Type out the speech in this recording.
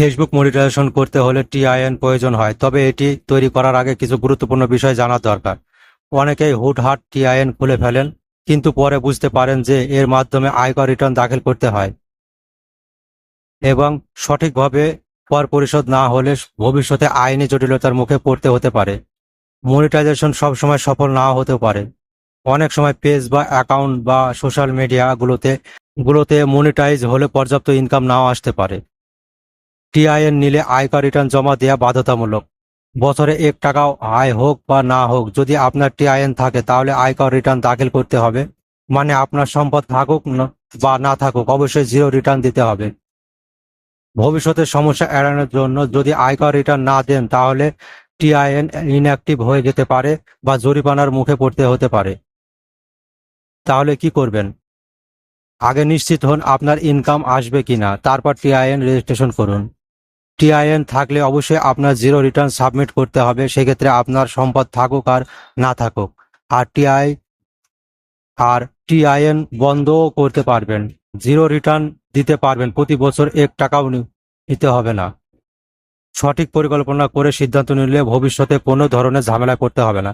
Facebook monetization করতে হলে TIN প্রয়োজন হয়, তবে এটি তৈরি করার আগে কিছু গুরুত্বপূর্ণ বিষয় জানা দরকার। অনেকেই হুটহাট টিআইএন খুলে ফেলেন, কিন্তু পরে বুঝতে পারেন যে এর মাধ্যমে আয়কর রিটার্ন দাখিল করতে হয়। এবং সঠিকভাবে কর পরিশোধ না হলে ভবিষ্যতে আইনি জটিলতার মুখে পড়তে হতে পারে। মনিটাইজেশন সবসময় সফল নাও হতে পারে। অনেক সময় পেজ বা অ্যাকাউন্ট বা সোশ্যাল মিডিয়াগুলোতে গুলোতে মনিটাইজ হলে পর্যাপ্ত ইনকাম নাও আসতে পারে। টিআইএন নিলে আয়কর রিটার্ন জমা দেওয়া বাধ্যতামূলক। বছরে এক টাকাও আয় হোক বা না হোক, যদি আপনার টিআইএন থাকে, তাহলে আয়কর রিটার্ন দাখিল করতে হবে। মানে আপনার সম্পদ থাকুক বা না থাকুক, অবশ্যই জিরো রিটার্ন দিতে হবে। ভবিষ্যতে সমস্যা এড়ানোর জন্য যদি আয়কর রিটার্ন না দেন, তাহলে টিআইএন ইনঅ্যাক্টিভ হয়ে যেতে পারে বা জরিমানার মুখে পড়তে হতে পারে। তাহলে কি করবেন? আগে নিশ্চিত হন আপনার ইনকাম আসবে কিনা, তারপর টিআইএন রেজিস্ট্রেশন করুন। টিআইএন থাকলে অবশ্যই আপনার জিরো রিটার্ন সাবমিট করতে হবে, সেক্ষেত্রে আপনার সম্পদ থাকুক আর না থাকুক। আর টিআই আর টিআইএন বন্ধও করতে পারবেন। জিরো রিটার্ন দিতে পারবেন, প্রতি বছর এক টাকাও নিতে হবে না। সঠিক পরিকল্পনা করে সিদ্ধান্ত নিলে ভবিষ্যতে কোনো ধরনের ঝামেলা করতে হবে না।